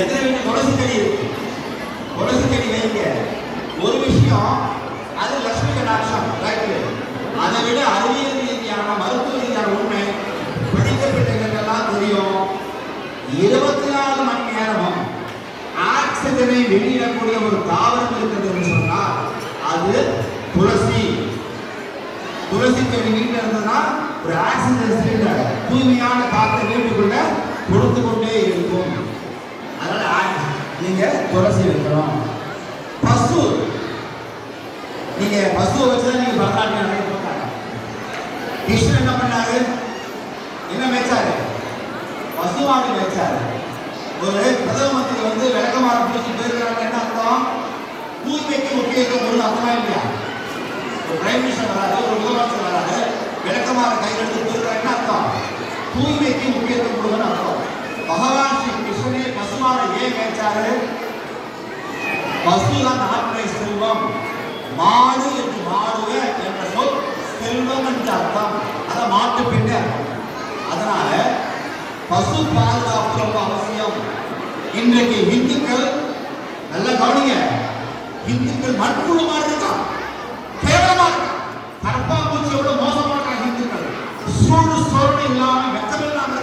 எத்தனை வீட்டு துளசி செடி இருக்கு துளசி செடி வைங்க. ஒரு விஷயம் அது லட்சுமி கடாட்சம் ரைட்டு அதை விட அறிவியல் ரீதியான மருத்துவ ரீதியான உண்மை படித்த பிள்ளைகளுக்கெல்லாம் தெரியும். இருபத்தி நாலு மணி நேரமும் ஆக்சிஜனை வெளியிடக்கூடிய ஒரு தாவரம் இருக்கிறது என்று சொன்னால் அது துளசி. துளசி செடி வீட்டில் இருந்ததுன்னா ஒரு ஆக்சிஜன் சிலிண்டர் தூய்மையான காற்றை வீட்டுக்குள்ள கொடுத்து கொண்டே நீங்கள் நீங்க துளசி வைக்கணும். பசு. நீங்கள் பசுவை வச்சுதான் நீங்க பரதநாட்டியம் நடக்க போட்டாங்க கிருஷ்ணன் என்ன பண்ணாரு? என்ன மேய்ச்சாரு? பசுவாடு மேய்ச்சாரு. ஒரு பிரதம மந்திரி வந்து விளக்கமாற பிடிச்சி போயிருக்கிறாங்க என்ன அர்த்தம்? தூய்மைக்கு முக்கியத்துவம் கொடுத்து அர்த்தமா இல்லையா? ஒரு பிரைம் மினிஸ்டர் வராது ஒரு முதலமைச்சர் வராது விளக்கமாற கையில் எடுத்து போயிருக்கிறாங்க அர்த்தம். தூய்மைக்கு முக்கியத்துவம் கொடுங்கன்னு அர்த்தம். பகவான் கேட்டார்கள் பசுதான் செல்வம் மாடு என்று மாடுக செல்வம் என்று அர்த்தம். அதனால பசு பாதுகாப்பு ரொம்ப அவசியம். இன்றைக்கு இந்துக்கள் நல்லா கவனிங்க இந்துக்கள் மண்புழு மாதிரி இருக்கான் கேவலமா இருக்கான் கரப்பா பூச்சி எவ்வளவு மோசமா